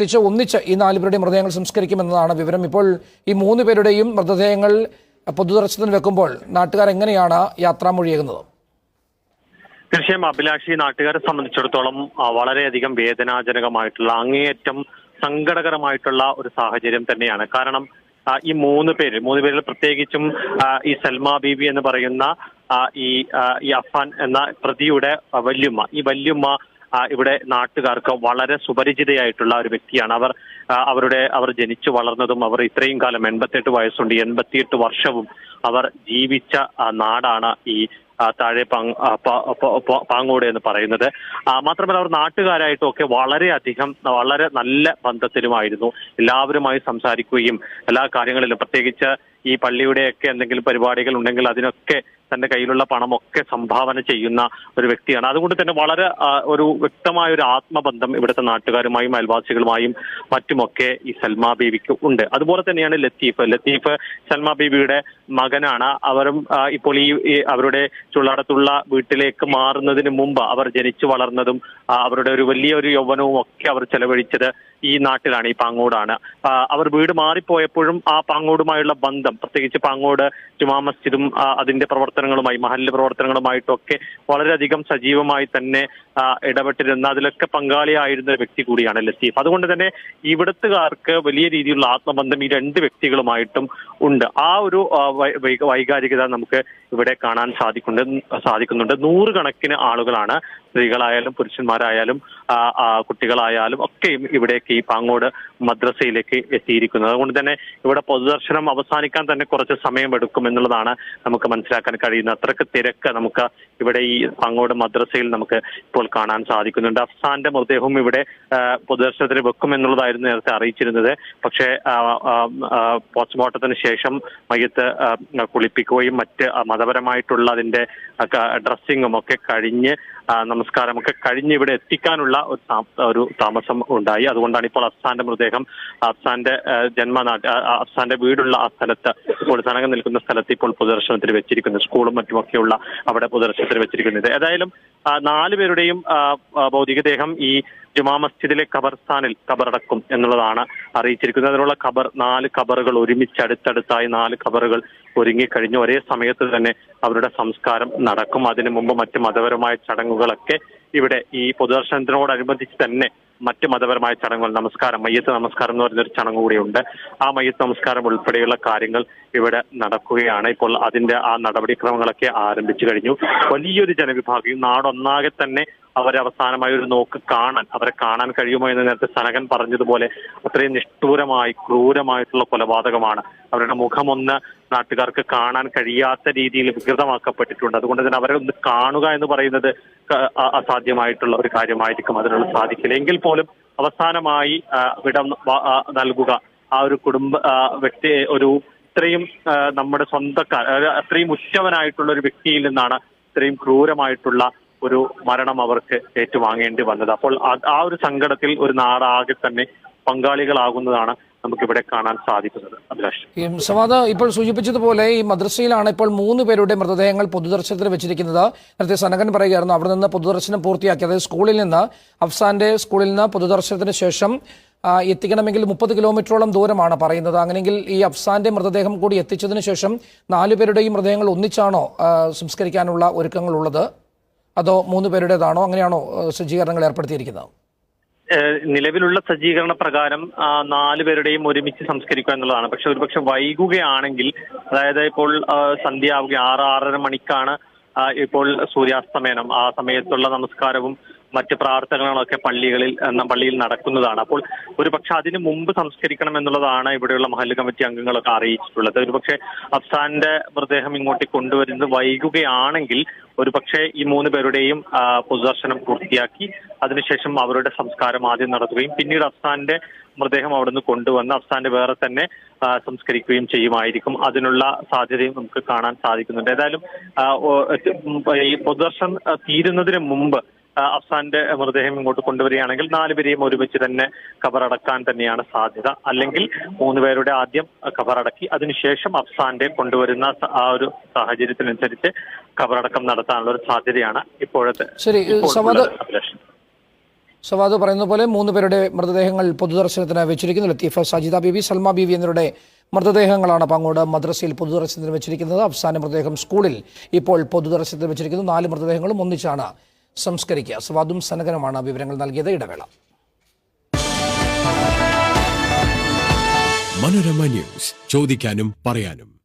എത്തിച്ച് ഒന്നിച്ച് ഈ നാലുപേരുടെയും മൃതദേഹങ്ങൾ സംസ്കരിക്കുമെന്നതാണ് വിവരം. ഇപ്പോൾ ഈ മൂന്ന് പേരുടെയും മൃതദേഹങ്ങൾ പൊതുദർശനത്തിന് വെക്കുമ്പോൾ നാട്ടുകാർ എങ്ങനെയാണ് യാത്രാമൊഴിയേകുന്നത് തീർച്ചയായും അഭിലാഷി നാട്ടുകാരെ സംബന്ധിച്ചിടത്തോളം വളരെയധികം വേദനാജനകമായിട്ടുള്ള അങ്ങേയറ്റം സങ്കടകരമായിട്ടുള്ള ഒരു സാഹചര്യം തന്നെയാണ്. കാരണം ഈ മൂന്ന് പേര് മൂന്ന് പേരിൽ പ്രത്യേകിച്ചും ഈ സൽമ ബീബി എന്ന് പറയുന്ന ഈ അഫാൻ എന്ന പ്രതിയുടെ വല്യുമ്മ ഈ വല്യുമ്മ ഇവിടെ നാട്ടുകാർക്ക് വളരെ സുപരിചിതയായിട്ടുള്ള ഒരു വ്യക്തിയാണ്. അവർ അവരുടെ അവർ ജനിച്ചു വളർന്നതും അവർ ഇത്രയും കാലം എൺപത്തെട്ട് വയസ്സുണ്ട് എൺപത്തിയെട്ട് വർഷവും അവർ ജീവിച്ച നാടാണ് ഈ താഴെ പാങ്ങോട് എന്ന് പറയുന്നത്. മാത്രമല്ല അവർ നാട്ടുകാരായിട്ടും ഒക്കെ വളരെയധികം വളരെ നല്ല ബന്ധത്തിലുമായിരുന്നു. എല്ലാവരുമായി സംസാരിക്കുകയും എല്ലാ കാര്യങ്ങളിലും പ്രത്യേകിച്ച് ഈ പള്ളിയുടെയൊക്കെ എന്തെങ്കിലും പരിപാടികൾ ഉണ്ടെങ്കിൽ അതിനൊക്കെ തന്റെ കയ്യിലുള്ള പണമൊക്കെ സംഭാവന ചെയ്യുന്ന ഒരു വ്യക്തിയാണ്. അതുകൊണ്ട് തന്നെ വളരെ ഒരു വ്യക്തമായ ഒരു ആത്മബന്ധം ഇവിടുത്തെ നാട്ടുകാരുമായും അയൽവാസികളുമായും മറ്റുമൊക്കെ ഈ സൽമാ ബീവിക്ക് ഉണ്ട്. അതുപോലെ തന്നെയാണ് ലത്തീഫ്. ലത്തീഫ് സൽമാ ബീവിയുടെ മകനാണ്. അവരും ഇപ്പോൾ ഈ അവരുടെ ചുള്ളടത്തുള്ള വീട്ടിലേക്ക് മാറുന്നതിന് മുമ്പ് അവർ ജനിച്ചു വളർന്നതും അവരുടെ ഒരു വലിയൊരു യൗവനവും ഒക്കെ അവർ ചെലവഴിച്ചത് ഈ നാട്ടിലാണ് ഈ പാങ്ങോടാണ്. അവർ വീട് മാറിപ്പോയപ്പോഴും ആ പാങ്ങോടുമായുള്ള ബന്ധം പ്രത്യേകിച്ച് പാങ്ങോട് ജുമാ മസ്ജിദും അതിന്റെ പ്രവർത്തനങ്ങളുമായി മഹല്ല് പ്രവർത്തനങ്ങളുമായിട്ടൊക്കെ വളരെയധികം സജീവമായി തന്നെ ഇടപെട്ടിരുന്ന അതിലൊക്കെ പങ്കാളിയായിരുന്ന വ്യക്തി കൂടിയാണ് ലത്തീഫ്. അതുകൊണ്ട് തന്നെ ഇവിടുത്തുകാർക്ക് വലിയ രീതിയിലുള്ള ആത്മബന്ധം ഈ രണ്ട് വ്യക്തികളുമായിട്ടും ഉണ്ട്. ആ ഒരു വൈകാരികത നമുക്ക് ഇവിടെ കാണാൻ സാധിക്കുന്നുണ്ട് സാധിക്കുന്നുണ്ട്. നൂറുകണക്കിന് ആളുകളാണ് സ്ത്രീകളായാലും പുരുഷന്മാരായാലും കുട്ടികളായാലും ഒക്കെയും ഇവിടേക്ക് ഈ പാങ്ങോട് മദ്രസയിലേക്ക് എത്തിയിരിക്കുന്നത്. അതുകൊണ്ട് തന്നെ ഇവിടെ പൊതുദർശനം അവസാനിക്കാൻ തന്നെ കുറച്ച് സമയം എടുക്കും എന്നുള്ളതാണ് നമുക്ക് മനസ്സിലാക്കാൻ കഴിയുന്നത്. അത്രയ്ക്ക് തിരക്ക് നമുക്ക് ഇവിടെ ഈ പാങ്ങോട് മദ്രസയിൽ നമുക്ക് ഇപ്പോൾ കാണാൻ സാധിക്കുന്നുണ്ട്. അഫ്സാന്റെ മൃതദേഹവും ഇവിടെ പൊതുദർശനത്തിന് വെക്കും എന്നുള്ളതായിരുന്നു നേരത്തെ അറിയിച്ചിരുന്നത്. പക്ഷേ പോസ്റ്റ്മോർട്ടത്തിന് ശേഷം മയ്യത്ത് കുളിപ്പിക്കുകയും മറ്റ് മതപരമായിട്ടുള്ള അതിന്റെ ഡ്രസ്സിങ്ങും ഒക്കെ കഴിഞ്ഞ് നമസ്കാരമൊക്കെ കഴിഞ്ഞ് ഇവിടെ എത്തിക്കാനുള്ള ഒരു താമസം ഉണ്ടായി. അതുകൊണ്ടാണ് ഇപ്പോൾ അഫ്സാന്റെ മൃതദേഹം അഫ്സാന്റെ ജന്മനാട് അഫ്സാന്റെ വീടുള്ള ആ സ്ഥലത്ത് ഇപ്പോൾ സനകം നിൽക്കുന്ന സ്ഥലത്ത് ഇപ്പോൾ പൊതുദർശനത്തിന് വെച്ചിരിക്കുന്നത് സ്കൂളും മറ്റുമൊക്കെയുള്ള അവിടെ പൊതുദർശനത്തിന് വെച്ചിരിക്കുന്നത്. ഏതായാലും നാലുപേരുടെയും ഭൗതികദേഹം ഈ ജുമാ മസ്ജിദിലെ ഖബർസ്ഥാനിൽ ഖബറടക്കും എന്നുള്ളതാണ് അറിയിച്ചിരിക്കുന്നത്. അതിനുള്ള ഖബർ നാല് ഖബറുകൾ ഒരുമിച്ച് അടുത്തടുത്തായി നാല് ഖബറുകൾ ഒരുങ്ങിക്കഴിഞ്ഞു. ഒരേ സമയത്ത് തന്നെ അവരുടെ സംസ്കാരം നടക്കും. അതിനു മുമ്പ് മറ്റ് മതപരമായ ചടങ്ങുകളൊക്കെ ഇവിടെ ഈ പൊതുദർശനത്തിനോടനുബന്ധിച്ച് തന്നെ മറ്റ് മതപരമായ ചടങ്ങുകൾ നമസ്കാരം മയ്യത്ത് നമസ്കാരം എന്ന് പറയുന്ന ഒരു ചടങ്ങ് കൂടിയുണ്ട്. ആ മയ്യത്ത് നമസ്കാരം ഉൾപ്പെടെയുള്ള കാര്യങ്ങൾ ഇവിടെ നടക്കുകയാണ്. ഇപ്പോൾ അതിന്റെ ആ നടപടിക്രമങ്ങളൊക്കെ ആരംഭിച്ചു കഴിഞ്ഞു. വലിയൊരു ജനവിഭാഗം നാടൊന്നാകെ തന്നെ അവരെ അവസാനമായി ഒരു നോക്ക് കാണാൻ അവരെ കാണാൻ കഴിയുമോ എന്ന് നേരത്തെ സനകൻ പറഞ്ഞതുപോലെ അത്രയും നിഷ്ഠൂരമായി ക്രൂരമായിട്ടുള്ള കൊലപാതകമാണ്. അവരുടെ മുഖമൊന്ന് നാട്ടുകാർക്ക് കാണാൻ കഴിയാത്ത രീതിയിൽ വികൃതമാക്കപ്പെട്ടിട്ടുണ്ട്. അതുകൊണ്ട് തന്നെ അവരെ ഒന്ന് കാണുക എന്ന് പറയുന്നത് അസാധ്യമായിട്ടുള്ള ഒരു കാര്യമായിരിക്കും. അതിനുള്ള സാധിക്കില്ല. എങ്കിൽ പോലും അവസാനമായി വിടം നൽകുക. ആ ഒരു കുടുംബ വ്യക്തി ഒരു ഇത്രയും നമ്മുടെ സ്വന്തക്കാർ അത്രയും ഉച്ചവനായിട്ടുള്ള ഒരു വ്യക്തിയിൽ നിന്നാണ് ഇത്രയും ക്രൂരമായിട്ടുള്ള ഒരു മരണം അവർക്ക് ഏറ്റുവാങ്ങേണ്ടി വന്നത്. അപ്പോൾ ആ- ഒരു സങ്കടത്തിൽ ഒരു നാടാകെ തന്നെ പങ്കാളികളാകുന്നതാണ് നമുക്കിവിടെ കാണാൻ സാധിക്കുന്നത്. അഭിലാഷ്. ഇപ്പോൾ സൂചിപ്പിച്ചതുപോലെ ഈ മദ്രസയിലാണ് ഇപ്പോൾ മൂന്ന് പേരുടെ മൃതദേഹങ്ങൾ പൊതുദർശനത്തിൽ വെച്ചിരിക്കുന്നത്. നേരത്തെ സനകൻ പറയുകയായിരുന്നു അവിടെ നിന്ന് പൊതുദർശനം പൂർത്തിയാക്കി. അതായത് സ്കൂളിൽ നിന്ന് അഫ്സാന്റെ സ്കൂളിൽ നിന്ന് പൊതുദർശനത്തിന് ശേഷം എത്തിക്കണമെങ്കിൽ മുപ്പത് കിലോമീറ്ററോളം ദൂരമാണ് പറയുന്നത്. അങ്ങനെയെങ്കിൽ ഈ അഫ്സാന്റെ മൃതദേഹം കൂടി എത്തിച്ചതിന് ശേഷം നാലുപേരുടെയും മൃതദേഹങ്ങൾ ഒന്നിച്ചാണോ സംസ്കരിക്കാനുള്ള ഒരുക്കങ്ങൾ ഒരുക്കങ്ങളുള്ളത്? അതോ മൂന്ന് പേരുടേതാണോ? അങ്ങനെയാണോ സജ്ജീകരണങ്ങൾ ഏർപ്പെടുത്തിയിരിക്കുന്നത്? നിലവിലുള്ള സജ്ജീകരണ പ്രകാരം നാല് പേരുടെയും ഒരുമിച്ച് സംസ്കരിക്കുക എന്നുള്ളതാണ്. പക്ഷെ ഒരുപക്ഷെ വൈകുകയാണെങ്കിൽ അതായത് ഇപ്പോൾ സന്ധ്യ ആവുക ആറ് ആറര മണിക്കാണ് ഇപ്പോൾ സൂര്യാസ്തമയനം ആ സമയത്തുള്ള നമസ്കാരവും മറ്റ് പ്രാർത്ഥനകളൊക്കെ പള്ളികളിൽ പള്ളിയിൽ നടക്കുന്നതാണ്. അപ്പോൾ ഒരു പക്ഷെ അതിന് മുമ്പ് സംസ്കരിക്കണം എന്നുള്ളതാണ് ഇവിടെയുള്ള മഹല്ല് കമ്മിറ്റി അംഗങ്ങളൊക്കെ അറിയിച്ചിട്ടുള്ളത്. ഒരുപക്ഷെ അഫ്സാന്റെ മൃതദേഹം ഇങ്ങോട്ട് കൊണ്ടുവരുന്നത് വൈകുകയാണെങ്കിൽ ഒരു പക്ഷേ ഈ മൂന്ന് പേരുടെയും പൊതുദർശനം പൂർത്തിയാക്കി അതിനുശേഷം അവരുടെ സംസ്കാരം ആദ്യം നടത്തുകയും പിന്നീട് അഫ്സാന്റെ മൃതദേഹം അവിടുന്ന് കൊണ്ടുവന്ന് അഫ്സാന്റെ വേറെ തന്നെ സംസ്കരിക്കുകയും ചെയ്യുമായിരിക്കും. അതിനുള്ള സാധ്യതയും നമുക്ക് കാണാൻ സാധിക്കുന്നുണ്ട്. ഏതായാലും ഈ പൊതുദർശനം തീരുന്നതിന് മുമ്പ് അഫ്സാന്റെ മൃതദേഹം ഇങ്ങോട്ട് കൊണ്ടുവരികയാണെങ്കിൽ നാലുപേരെയും ഒരുമിച്ച് തന്നെ കബറടക്കാൻ തന്നെയാണ് സാധ്യത. അല്ലെങ്കിൽ മൂന്നുപേരുടെ ആദ്യം കബറടക്കി അതിനുശേഷം അഫ്സാന്റെ കൊണ്ടുവരുന്ന ആ ഒരു സാഹചര്യത്തിനനുസരിച്ച് കബറടക്കം നടത്താനുള്ള ഒരു സാധ്യതയാണ് ഇപ്പോഴത്തെ അഭിലാഷ്. സവാദ് പറയുന്ന പോലെ മൂന്ന് പേരുടെ മൃതദേഹങ്ങൾ പൊതുദർശനത്തിന് വെച്ചിരിക്കുന്നു. ലത്തീഫ സജിത ബീവി സൽമ ബി എന്നിവരുടെ മൃതദേഹങ്ങളാണ് പങ്കോട് മദ്രസയിൽ പൊതുദർശനത്തിന് വെച്ചിരിക്കുന്നത്. അവസാന മൃതദേഹം സ്കൂളിൽ ഇപ്പോൾ പൊതുദർശനത്തിന് വെച്ചിരിക്കുന്നു. നാല് മൃതദേഹങ്ങളും ഒന്നിച്ചാണ് സംസ്കരിക്കുക. സവാദും സനകനുമാണ് വിവരങ്ങൾ നൽകിയത്. ഇടവേള. മനോരമ ന്യൂസ്. ചോദിക്കാനും പറയാനും.